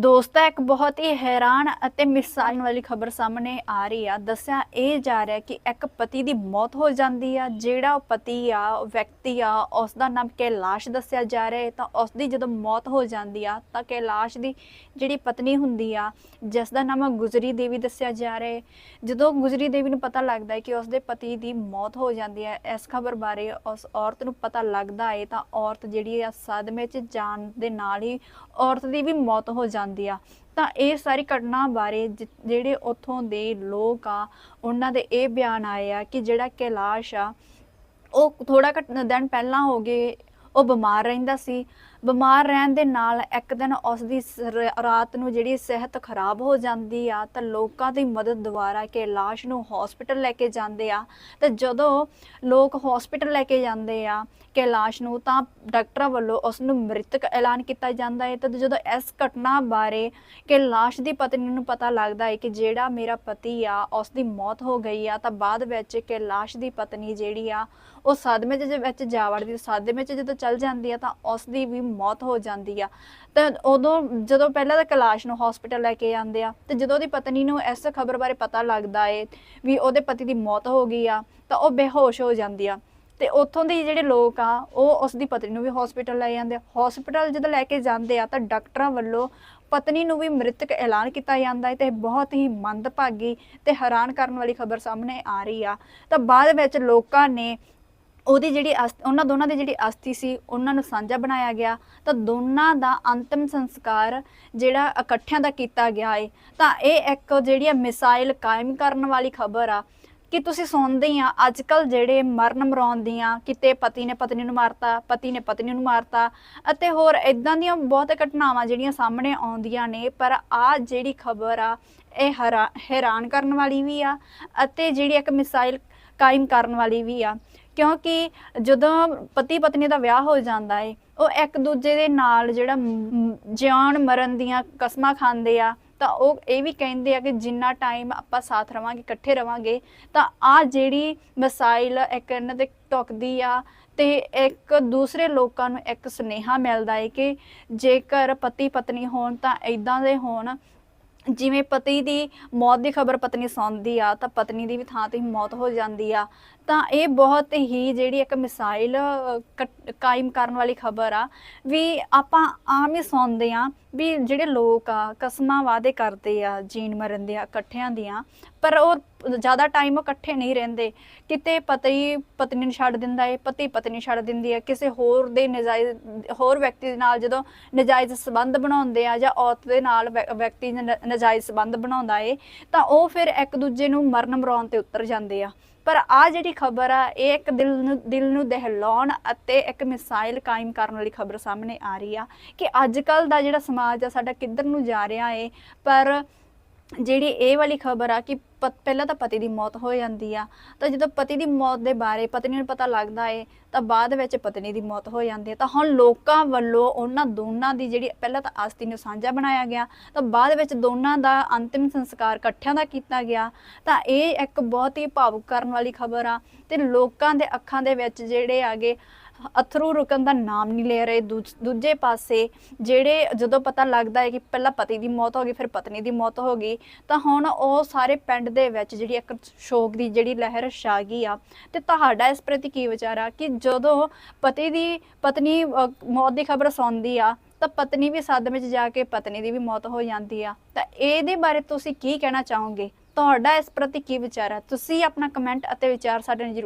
ਦੋਸਤਾ ਇੱਕ ਬਹੁਤ ਹੀ ਹੈਰਾਨ ਅਤੇ ਮਿਸਾਲਣ ਵਾਲੀ ਖਬਰ ਸਾਹਮਣੇ ਆ ਰਹੀ ਆ। ਦੱਸਿਆ ਇਹ ਜਾ ਰਿਹਾ ਕਿ ਇੱਕ ਪਤੀ ਦੀ ਮੌਤ ਹੋ ਜਾਂਦੀ ਆ। ਜਿਹੜਾ ਉਹ ਪਤੀ ਆ, ਉਹ ਵਿਅਕਤੀ ਆ, ਉਸ ਦਾ ਨਾਮ ਕੈਲਾਸ਼ ਦੱਸਿਆ ਜਾ ਰਿਹਾ ਹੈ। ਤਾਂ ਉਸ ਦੀ ਜਦੋਂ ਮੌਤ ਹੋ ਜਾਂਦੀ ਆ, ਤਾਂ ਕੈਲਾਸ਼ ਦੀ ਜਿਹੜੀ ਪਤਨੀ ਹੁੰਦੀ ਆ, ਜਿਸ ਦਾ ਨਾਮ ਗੁਜਰੀ ਦੇਵੀ ਦੱਸਿਆ ਜਾ ਰਿਹਾ ਹੈ। ਜਦੋਂ ਗੁਜਰੀ ਦੇਵੀ ਨੂੰ ਪਤਾ ਲੱਗਦਾ ਹੈ ਕਿ ਉਸ ਦੇ ਪਤੀ ਦੀ ਮੌਤ ਹੋ ਜਾਂਦੀ ਹੈ ਇਸ ਖਬਰ ਬਾਰੇ ਉਸ ਔਰਤ ਨੂੰ ਪਤਾ ਲੱਗਦਾ ਹੈ ਤਾਂ ਔਰਤ ਜਿਹੜੀ ਆ ਸਦਮੇ 'ਚ ਜਾਣ ਦੇ ਨਾਲ ਹੀ ਔਰਤ ਦੀ ਵੀ ਮੌਤ ਹੋ ਜਾਂਦੀ ਆ। ਤਾਂ ਇਹ ਸਾਰੀ ਘਟਨਾ ਬਾਰੇ ਜਿ- ਜਿਹੜੇ ਉੱਥੋਂ ਦੇ ਲੋਕ ਆ, ਉਹਨਾਂ ਦੇ ਇਹ ਬਿਆਨ ਆਏ ਆ ਕਿ ਜਿਹੜਾ ਕੈਲਾਸ਼ ਆ, ਉਹ ਥੋੜਾ ਘਟ ਦਿਨ ਪਹਿਲਾਂ ਹੋ ਗਏ, ਉਹ ਬਿਮਾਰ ਰਹਿੰਦਾ ਸੀ। ਬਿਮਾਰ ਰਹਿਣ ਦੇ ਨਾਲ ਇੱਕ ਦਿਨ ਉਸ ਦੀ ਸ- ਰਾਤ ਨੂੰ ਜਿਹੜੀ ਸਿਹਤ ਖਰਾਬ ਹੋ ਜਾਂਦੀ ਆ, ਤਾਂ ਲੋਕਾਂ ਦੀ ਮਦਦ ਦੁਆਰਾ ਕੈਲਾਸ਼ ਨੂੰ ਹਸਪੀਟਲ ਲੈ ਕੇ ਜਾਂਦੇ ਆ। ਤੇ ਜਦੋਂ ਲੋਕ ਹਸਪੀਟਲ ਲੈ ਕੇ ਜਾਂਦੇ ਆ ਕੈਲਾਸ਼ ਨੂੰ, ਤਾਂ ਡਾਕਟਰਾਂ ਵੱਲੋਂ ਉਸ ਨੂੰ ਮ੍ਰਿਤਕ ਐਲਾਨ ਕੀਤਾ ਜਾਂਦਾ ਹੈ ਤੇ ਜਦੋਂ ਇਸ ਘਟਨਾ ਬਾਰੇ ਕੈਲਾਸ਼ ਦੀ ਪਤਨੀ ਨੂੰ ਪਤਾ ਲੱਗਦਾ ਹੈ ਕਿ ਜਿਹੜਾ ਮੇਰਾ ਪਤੀ ਆ ਉਸ ਦੀ ਮੌਤ ਹੋ ਗਈ ਆ, ਤਾਂ ਬਾਅਦ ਵਿੱਚ ਕੈਲਾਸ਼ ਦੀ ਪਤਨੀ ਜਿਹੜੀ ਆ, ਉਹ ਸਦਮੇ ਦੇ ਵਿੱਚ ਜਾ ਵੜਦੀ ਸਦਮੇ 'ਚ ਜਦੋਂ ਚੱਲ ਜਾਂਦੀ ਆ, ਤਾਂ ਉਸ ਦੀ ਵੀ ਮੌਤ ਹੋ ਜਾਂਦੀ ਆ। ਤਾਂ ਉਦੋਂ ਜਦੋਂ ਪਹਿਲਾਂ ਤਾਂ ਕੈਲਾਸ਼ ਨੂੰ ਹਸਪੀਟਲ ਲੈ ਕੇ ਜਾਂਦੇ ਆ, ਤੇ ਜਦੋਂ ਉਹਦੀ ਪਤਨੀ ਨੂੰ ਇਸ ਖਬਰ ਬਾਰੇ ਪਤਾ ਲੱਗਦਾ ਏ ਵੀ ਉਹਦੇ ਪਤੀ ਦੀ ਮੌਤ ਹੋ ਗਈ ਆ, ਤਾਂ ਉਹ ਬੇਹੋਸ਼ ਹੋ ਜਾਂਦੀ ਆ। ਤੇ ਉੱਥੋਂ ਦੇ ਜਿਹੜੇ ਲੋਕ ਆ, ਉਹ ਉਸ ਦੀ ਪਤਨੀ ਨੂੰ ਵੀ ਹਸਪੀਟਲ ਲੈ ਜਾਂਦੇ ਆ। ਹਸਪੀਟਲ ਜਦੋਂ ਲੈ ਕੇ ਜਾਂਦੇ ਆ, ਤਾਂ ਡਾਕਟਰਾਂ ਵੱਲੋਂ ਪਤਨੀ ਨੂੰ ਵੀ ਮ੍ਰਿਤਕ ਐਲਾਨ ਕੀਤਾ ਜਾਂਦਾ ਹੈ ਤੇ ਇਹ ਬਹੁਤ ਹੀ ਮੰਦਭਾਗੀ ਤੇ ਹੈਰਾਨ ਕਰਨ ਵਾਲੀ ਖਬਰ ਸਾਹਮਣੇ ਆ ਰਹੀ ਆ। ਤਾਂ ਬਾਅਦ ਵਿੱਚ ਲੋਕਾਂ ਨੇ ਉਹਦੀ ਜਿਹੜੀ ਅਸ- ਉਹਨਾਂ ਦੋਨਾਂ ਦੀ ਜਿਹੜੀ ਅਸਥੀ ਸੀ, ਉਹਨਾਂ ਨੂੰ ਸਾਂਝਾ ਬਣਾਇਆ ਗਿਆ। ਤਾਂ ਦੋਨਾਂ ਦਾ ਅੰਤਮ ਸੰਸਕਾਰ ਜਿਹੜਾ ਇਕੱਠਿਆਂ ਦਾ ਕੀਤਾ ਗਿਆ ਏ। ਤਾਂ ਇਹ ਇੱਕ ਜਿਹੜੀ ਆ ਮਿਸਾਈਲ ਕਾਇਮ ਕਰਨ ਵਾਲੀ ਖਬਰ ਆ। ਕਿ ਤੁਸੀਂ ਸੁਣਦੇ ਹੀ ਆ ਅੱਜ ਕੱਲ ਜਿਹੜੇ ਮਰਨ ਮਰਾਉਣ ਦੀਆਂ, ਕਿਤੇ ਪਤੀ ਨੇ ਪਤਨੀ ਨੂੰ ਮਾਰਤਾ, ਪਤੀ ਨੇ ਪਤਨੀ ਨੂੰ ਮਾਰਤਾ, ਅਤੇ ਹੋਰ ਇਦਾਂ ਦੀਆਂ ਬਹੁਤ ਘਟਨਾਵਾਂ ਜਿਹੜੀਆਂ ਸਾਹਮਣੇ ਆਉਂਦੀਆਂ ਨੇ, ਪਰ ਆ ਜਿਹੜੀ ਖਬਰ ਆ, ਇਹ ਹੈਰਾ- ਹੈਰਾਨ ਕਰਨ ਵਾਲੀ ਵੀ ਆ, ਅਤੇ ਜਿਹੜੀ ਇੱਕ ਮਿਸਾਈਲ ਕਾਇਮ ਕਰਨ ਵਾਲੀ ਵੀ ਆ। ਕਿਉਂਕਿ ਜਦੋਂ ਪਤੀ ਪਤਨੀ ਦਾ ਵਿਆਹ ਹੋ ਜਾਂਦਾ ਏ, ਉਹ ਇੱਕ ਦੂਜੇ ਦੇ ਨਾਲ ਜਿਹੜਾ ਮ- ਮਰਨ ਦੀਆਂ ਕਸਮਾਂ ਖਾਂਦੇ ਆ, ਤਾਂ ਉਹ ਇਹ ਵੀ ਕਹਿੰਦੇ ਆ ਕਿ ਜਿੰਨਾ ਟਾਈਮ ਆਪਾਂ ਸਾਥ ਰਵਾਂਗੇ, ਇਕੱਠੇ ਰਵਾਂਗੇ, ਤਾਂ ਆ ਜਿਹੜੀ ਮਿਸਾਈਲ ਇੱਕ ਇਹਨਾਂ ਦੇ ਟੁਕਦੀ ਆ ਤੇ ਇੱਕ ਦੂਸਰੇ ਲੋਕਾਂ ਨੂੰ ਇੱਕ ਸੁਨੇਹਾ ਮਿਲਦਾ ਏ ਕਿ ਜੇਕਰ ਪਤੀ ਪਤਨੀ ਹੋਣ ਤਾਂ ਇਦਾਂ ਦੇ ਹੋਣ ਜਿਵੇਂ ਪਤੀ ਦੀ ਮੌਤ ਦੀ ਖਬਰ ਪਤਨੀ ਸੁਣਦੀ ਆ, ਤਾਂ ਪਤਨੀ ਦੀ ਵੀ ਥਾਂ ਤੇ ਮੌਤ ਹੋ ਜਾਂਦੀ ਆ। ਤਾਂ ਇਹ ਬਹੁਤ ਹੀ ਜਿਹੜੀ ਇੱਕ ਮਿਸਾਈਲ ਕਾਇਮ ਕਰਨ ਵਾਲੀ ਖਬਰ ਆ ਵੀ ਆਪਾਂ ਆਮ ਹੀ ਸੁਣਦੇ ਆ ਵੀ ਜਿਹੜੇ ਲੋਕ ਆ, ਕਸਮਾਂ ਵਾਅਦੇ ਕਰਦੇ ਆ ਜੀਣ ਮਰਨ ਦੇ ਇਕੱਠਿਆਂ ਦੀਆਂ, ਪਰ ਉਹ ਜ਼ਿਆਦਾ ਟਾਈਮ ਇਕੱਠੇ ਨਹੀਂ ਰਹਿੰਦੇ। ਕਿਤੇ ਪਤੀ ਪਤਨੀ ਨੂੰ ਛੱਡ ਦਿੰਦਾ ਏ, ਪਤੀ ਪਤਨੀ ਛੱਡ ਦਿੰਦੀ ਹੈ ਕਿਸੇ ਹੋਰ ਦੇ ਨਜਾਇਜ਼, ਹੋਰ ਵਿਅਕਤੀ ਦੇ ਨਾਲ ਜਦੋਂ ਨਜਾਇਜ਼ ਸਬੰਧ ਬਣਾਉਂਦੇ ਆ ਜਾਂ ਔਰਤ ਦੇ ਨਾਲ ਵਿਅਕਤੀ ਨ- ਨਜਾਇਜ਼ ਸਬੰਧ ਬਣਾਉਂਦਾ ਏ, ਤਾਂ ਉਹ ਫਿਰ ਇੱਕ ਦੂਜੇ ਨੂੰ ਮਰਨ ਮਰਾਉਣ ਤੇ ਉਤਰ ਜਾਂਦੇ ਆ। ਪਰ ਆ ਜਿਹੜੀ ਖਬਰ ਆ, ਇਹ ਇੱਕ ਦਿਲ ਨੂੰ ਦਿਲ ਨੂੰ ਦਹਿਲਾਉਣ ਅਤੇ ਇੱਕ ਮਿਸਾਈਲ ਕਾਇਮ ਕਰਨ ਵਾਲੀ ਖਬਰ ਸਾਹਮਣੇ ਆ ਰਹੀ ਆ ਕਿ ਅੱਜ ਕੱਲ ਦਾ ਜਿਹੜਾ ਸਮਾਜ ਆ, ਸਾਡਾ ਕਿੱਧਰ ਨੂੰ ਜਾ ਰਿਹਾ ਏ? ਪਰ ਜਿਹੜੀ ਇਹ ਵਾਲੀ ਖਬਰ ਆ ਕਿ ਪ- ਪਹਿਲਾਂ ਤਾਂ ਪਤੀ ਦੀ ਮੌਤ ਹੋ ਜਾਂਦੀ ਆ, ਤਾਂ ਜਦੋਂ ਪਤੀ ਦੀ ਮੌਤ ਦੇ ਬਾਰੇ ਪਤਨੀ ਨੂੰ ਪਤਾ ਲੱਗਦਾ ਏ, ਤਾਂ ਬਾਅਦ ਵਿੱਚ ਪਤਨੀ ਦੀ ਮੌਤ ਹੋ ਜਾਂਦੀ ਹੈ ਤਾਂ ਹੁਣ ਲੋਕਾਂ ਵੱਲੋਂ ਉਹਨਾਂ ਦੋਨਾਂ ਦੀ ਜਿਹੜੀ ਪਹਿਲਾਂ ਤਾਂ ਅਸਥੀ ਨੂੰ ਸਾਂਝਾ ਬਣਾਇਆ ਗਿਆ, ਤਾਂ ਬਾਅਦ ਵਿੱਚ ਦੋਨਾਂ ਦਾ ਅੰਤਿਮ ਸੰਸਕਾਰ ਇਕੱਠਿਆਂ ਦਾ ਕੀਤਾ ਗਿਆ, ਤਾਂ ਇਹ ਇੱਕ ਬਹੁਤ ਹੀ ਭਾਵੁਕ ਕਰਨ ਵਾਲੀ ਖਬਰ ਆ। ਤੇ ਲੋਕਾਂ ਦੇ ਅੱਖਾਂ ਦੇ ਵਿੱਚ ਜਿਹੜੇ ਆਗੇ ਅਥਰੂ ਰੁਕਣ ਦਾ ਨਾਮ ਨਹੀਂ ਲੈ ਰਹੇ। ਦੂਜੇ ਪਾਸੇ ਜਿਹੜੇ ਜਦੋਂ ਪਤਾ ਲੱਗਦਾ ਹੈ ਕਿ ਪਹਿਲਾਂ ਪਤੀ ਦੀ ਮੌਤ ਹੋ ਗਈ, ਫਿਰ ਪਤਨੀ ਦੀ ਮੌਤ ਹੋ ਗਈ, ਤਾਂ ਹੁਣ ਉਹ ਸਾਰੇ ਪਿੰਡ ਦੇ ਵਿੱਚ ਜਿਹੜੀ ਇੱਕ ਸ਼ੋਕ ਦੀ ਜਿਹੜੀ ਲਹਿਰ ਛਾ ਗਈ ਆ। ਤੇ ਤੁਹਾਡਾ ਇਸ ਪ੍ਰਤੀ ਕੀ ਵਿਚਾਰ ਆ ਕਿ ਜਦੋਂ ਪਤੀ ਦੀ, ਪਤਨੀ ਮੌਤ ਦੀ ਖਬਰ ਸੁਣਦੀ ਆ, ਤਾਂ ਪਤਨੀ ਵੀ ਸਦਮੇ 'ਚ ਜਾ ਕੇ ਪਤਨੀ ਦੀ ਵੀ ਮੌਤ ਹੋ ਜਾਂਦੀ ਆ। ਤਾਂ ਇਹਦੇ ਬਾਰੇ ਤੁਸੀਂ ਕੀ ਕਹਿਣਾ ਚਾਹੋਗੇ? ਤੁਹਾਡਾ ਇਸ ਪ੍ਰਤੀ ਕੀ ਵਿਚਾਰ ਆ? ਤੁਸੀਂ ਆਪਣਾ ਕਮੈਂਟ ਅਤੇ ਵਿਚਾਰ ਸਾਡੇ ਨਾਲ ਜ਼ਰੂਰ